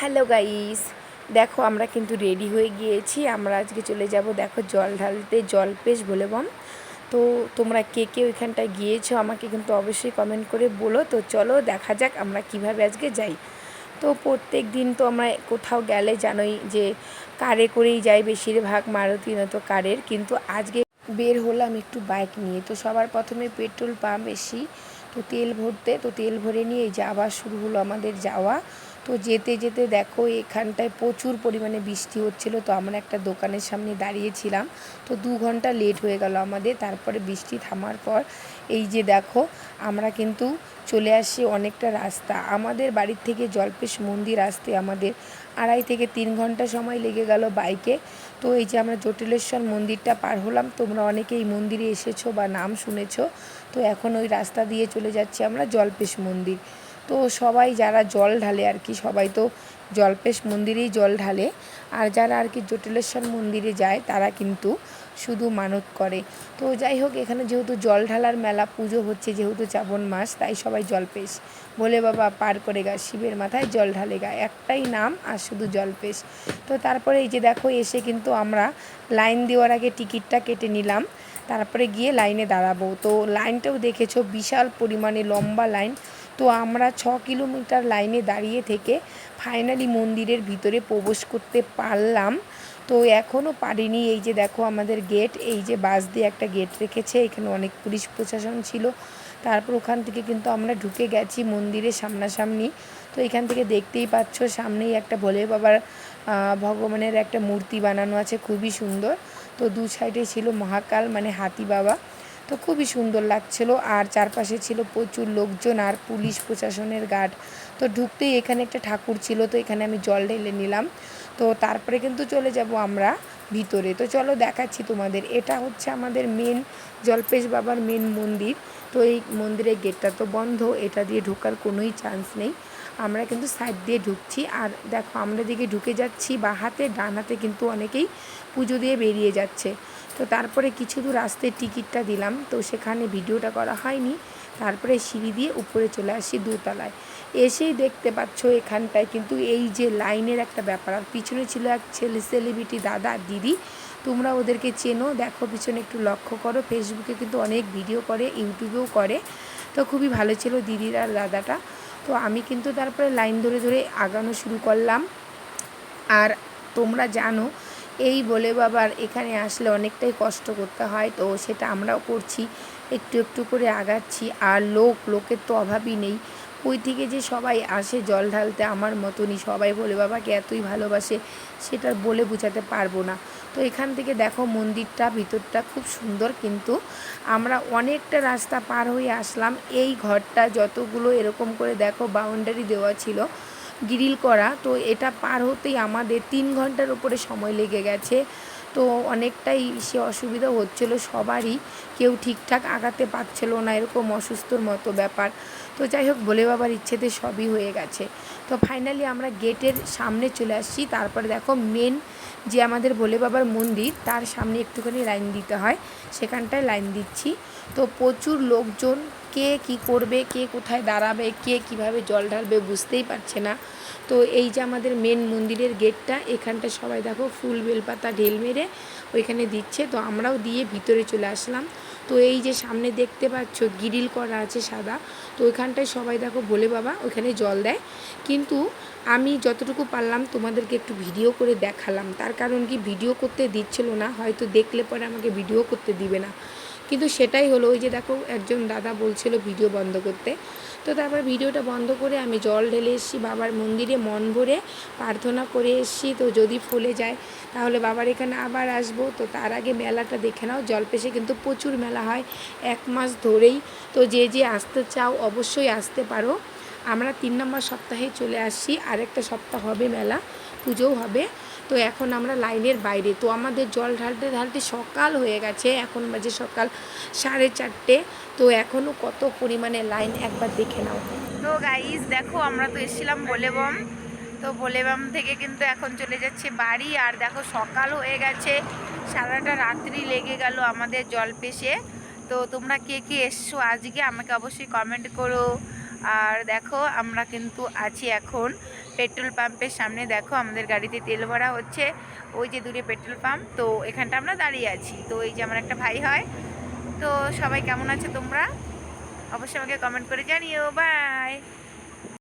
Hello guys, দেখো আমরা কিন্তু রেডি হয়ে গিয়েছি। আমরা আজকে চলে যাব, দেখো জল ঢালতে, জল পেশ বলে বম তো তোমরা কে কে ওইখানটায় গিয়েছো আমাকে কিন্তু অবশ্যই কমেন্ট করে বলো। তো চলো দেখা যাক আমরা কীভাবে আজকে যাই। তো প্রত্যেক দিন তো আমরা কোথাও গেলে জানোই যে কারে করেই যাই, বেশিরভাগ মারুতি নয়তো কারের। কিন্তু আজকে বের হলাম একটু বাইক নিয়ে। তো সবার প্রথমে পেট্রোল পাম্প বেশি তো তেল ভরতে, তো তেল ভরে নিয়ে এই যে আবার শুরু হলো আমাদের যাওয়া। তো যেতে যেতে দেখো এখানটায় প্রচুর পরিমাণে বৃষ্টি হচ্ছিল। তো আমরা একটা দোকানের সামনে দাঁড়িয়েছিলাম। তো দু ঘণ্টা লেট হয়ে গেল আমাদের। তারপরে বৃষ্টি থামার পর এই যে দেখো, আমরা কিন্তু চলে আসি অনেকটা রাস্তা। আমাদের বাড়ির থেকে জলপেশ মন্দির আসতে আমাদের আড়াই থেকে তিন ঘণ্টা সময় লেগে গেল বাইকে। তো এই যে আমরা জটিলেশ্বর মন্দিরটা পার হলাম। তোমরা অনেকে এই মন্দিরে এসেছ বা নাম শুনেছো। তো এখন ওই রাস্তা দিয়ে চলে যাচ্ছি আমরা জলপেশ মন্দির। তো সবাই যারা জল ঢালে আর কি, সবাই তো জলপেশ মন্দিরেই জল ঢালে। আর যারা আর কি জটিলেশ্বর মন্দিরে যায়, তারা কিন্তু শুধু মানত করে। তো যাই হোক, এখানে যেহেতু জল ঢালার মেলা, পুজো হচ্ছে যেহেতু শ্রাবণ মাস, তাই সবাই জলপেশ। বলে বাবা, পার করে গা, শিবের মাথায় জল ঢালে গা, একটাই নাম আর শুধু জলপেশ। তো তারপরে এই যে দেখো, এসে কিন্তু আমরা লাইন দেওয়ার আগে টিকিটটা কেটে নিলাম। তারপরে গিয়ে লাইনে দাঁড়াবো। তো লাইনটাও দেখেছ, বিশাল পরিমাণে লম্বা লাইন। তো আমরা ছ কিলোমিটার লাইনে দাঁড়িয়ে থেকে ফাইনালি মন্দিরের ভিতরে প্রবেশ করতে পারলাম। তো এখনও পারিনি, এই যে দেখো আমাদের গেট এই যে বাস দিয়ে একটা গেট রেখেছে, এখানে অনেক পুলিশ প্রশাসন ছিল। তারপর ওখান থেকে কিন্তু আমরা ঢুকে গেছি মন্দিরের সামনাসামনি। তো এখান থেকে দেখতেই পাচ্ছ, সামনেই একটা ভোলে বাবার ভগবানের একটা মূর্তি বানানো আছে, খুবই সুন্দর। তো দু সাইডে ছিল মহাকাল মানে হাতি বাবা। তো খুবই সুন্দর লাগছিল। আর চারপাশে ছিল প্রচুর লোকজন আর পুলিশ প্রশাসনের গার্ড। তো ঢুকতেই এখানে একটা ঠাকুর ছিল, তো এখানে আমি জল ঢেলে নিলাম। তো তারপরে কিন্তু চলে যাব আমরা ভিতরে। তো চলো দেখাচ্ছি তোমাদের। এটা হচ্ছে আমাদের মেন জলপেশ বাবার মেন মন্দির। তো এই মন্দিরের গেটটা তো বন্ধ, এটা দিয়ে ঢোকার কোনোই চান্স নেই। আমরা কিন্তু সাইড দিয়ে ঢুকছি। আর দেখো, আমরা দিকে ঢুকে যাচ্ছি, বা হাতে ডান হাতে কিন্তু অনেকেই পুজো দিয়ে বেরিয়ে যাচ্ছে। তো তারপরে কিছু দূর আসতে টিকিটটা দিলাম। তো সেখানে ভিডিওটা করা হয়নি। তারপরে সিঁড়ি দিয়ে উপরে চলে আসি দোতলায়। এসেই দেখতে পাচ্ছ এখানটায় কিন্তু এই যে লাইনের একটা ব্যাপার। আর পিছনে ছিল এক ছেলে সেলিব্রিটি দাদা, দিদি। তোমরা ওদেরকে চেনো, দেখো, পিছনে একটু লক্ষ্য করো। ফেসবুকে কিন্তু অনেক ভিডিও করে ইউটিউবেও করে। তো খুবই ভালো ছিল দিদির আর দাদাটা। তো আমি কিন্তু তারপরে লাইন ধরে ধরে আগানো শুরু করলাম। আর তোমরা জানো এই বলে বাবার এখানে আসলে অনেকটাই কষ্ট করতে হয়, তো সেটা আমরাও করছি। একটু একটু করে আগাচ্ছি, আর লোক, লোকের তো অভাবই নেই। ওই থেকে যে সবাই আসে জল ঢালতে, আমার মতনই সবাই বলে, বাবাকে এতই ভালোবাসে, সেটা বলে বোঝাতে পারব না। তো এখান থেকে দেখো মন্দিরটা, ভিতরটা খুব সুন্দর, কিন্তু আমরা অনেকটা রাস্তা পার হয়ে আসলাম। এই ঘরটা যতগুলো এরকম করে দেখো বাউন্ডারি দেওয়া ছিল গ্রিল করা। তো এটা পার হতেই আমাদের তিন ঘণ্টার উপরে সময় লেগে গেছে। তো অনেকটাই সে অসুবিধা হচ্ছিল সবারই। কেউ ঠিকঠাক আগাতে পারছিল না, এরকম অসুস্থর মতো ব্যাপার। তো যাই হোক, ভোলে বাবার ইচ্ছেতে সবই হয়ে গেছে। তো ফাইনালি আমরা গেটের সামনে চলে আসছি। তারপরে দেখো মেন যে আমাদের ভোলে বাবার মন্দির, তার সামনে একটুখানি লাইন দিতে হয়। সেখানটায় লাইন দিচ্ছি। তো প্রচুর লোকজন, কে কি করবে, কে কোথায় দাঁড়াবে, কে কীভাবে জল ঢালবে বুঝতেই পারছে না। তো এই যে আমাদের মেন মন্দিরের গেটটা এখানটা সবাই দেখো ফুল বেলপাতা ঢেল মেরে ওইখানে দিচ্ছে। তো আমরাও দিয়ে ভিতরে চলে আসলাম। তো এই যে সামনে দেখতে পাচ্ছ, গিরিল করা আছে সাদা। তো ওইখানটায় সবাই দেখো বলে বাবা ওইখানে জল দেয়। কিন্তু আমি যতটুকু পারলাম তোমাদেরকে একটু ভিডিও করে দেখালাম। তার কারণ কি, ভিডিও করতে দিচ্ছিল না, হয়তো দেখলে পরে আমাকে ভিডিও করতে দিবে না। কিন্তু সেটাই হলো, ওই যে দেখো একজন দাদা বলছিল ভিডিও বন্ধ করতে। তো তারপর ভিডিওটা বন্ধ করে আমি জল ঢেলে এসেছি, বাবার মন্দিরে মন ভরে প্রার্থনা করে এসেছি। তো যদি ফুলে যায় তাহলে বাবার এখানে আবার আসব। তো তার আগে মেলাটা দেখে নাও, জলপেশে কিন্তু প্রচুর মেলা হয় এক মাস ধরেই। তো যে যে আসতে চাও অবশ্যই আসতে পারো। আমরা তিন নম্বর সপ্তাহে চলে আসছি, আরেকটা সপ্তাহ হবে মেলা, পুজোও হবে। তো এখন আমরা লাইনের বাইরে। তো আমাদের জল ঢালতে ঢালতে সকাল হয়ে গেছে, এখন বাজে সকাল সাড়ে চারটে। তো এখনও কত পরিমাণে লাইন একবার দেখে নাও। তো গাইস দেখো আমরা তো এসেছিলাম বলেবম তো বলেবম থেকে কিন্তু এখন চলে যাচ্ছে বাড়ি। আর দেখো সকাল হয়ে গেছে, সারাটা রাত্রি লেগে গেল আমাদের জল পেশে। তো তোমরা কে কে এসছো আজকে আমাকে অবশ্যই কমেন্ট করো। আর দেখো আমরা কিন্তু আছি এখন। পেট্রোল পাম্পের সামনে দেখো আমাদের গাড়িতে তেল ভরা হচ্ছে। ওই যে দূরে পেট্রোল পাম্প, তো এখানটা আমরা দাঁড়িয়ে আছি। তো এই যে আমার একটা ভাই হয়। তো সবাই কেমন আছে তোমরা? অবশ্যই আমাকে কমেন্ট করে জানিও। বাই